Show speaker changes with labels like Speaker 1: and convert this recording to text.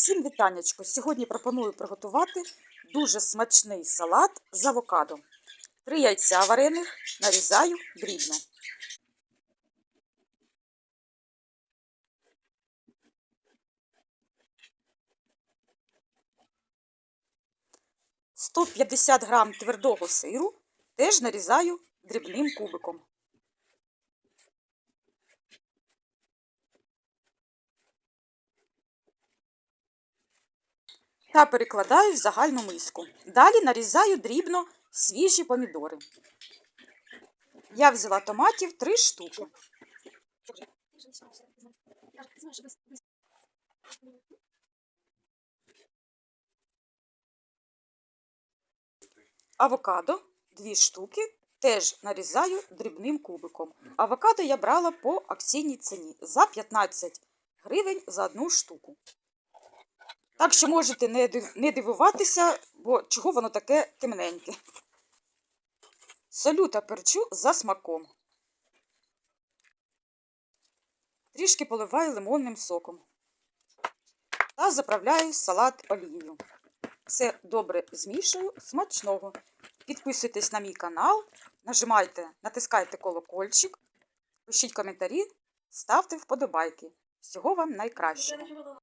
Speaker 1: Всім вітаннячко! Сьогодні пропоную приготувати дуже смачний салат з авокадо. Три яйця варених нарізаю дрібно. – 150 грам твердого сиру теж нарізаю дрібним кубиком. Та перекладаю в загальну миску. Далі нарізаю дрібно свіжі помідори. Я взяла томатів 3 штуки. Авокадо 2 штуки. Теж нарізаю дрібним кубиком. Авокадо я брала по акційній ціні за 15 гривень за одну штуку. Так що можете не дивуватися, бо чого воно таке темненьке. Солю та перчу за смаком. Трішки поливаю лимонним соком. Та заправляю салат олією. Все добре змішую, смачного. Підписуйтесь на мій канал, нажимайте, натискайте колокольчик, пишіть коментарі, ставте вподобайки. Всього вам найкращого.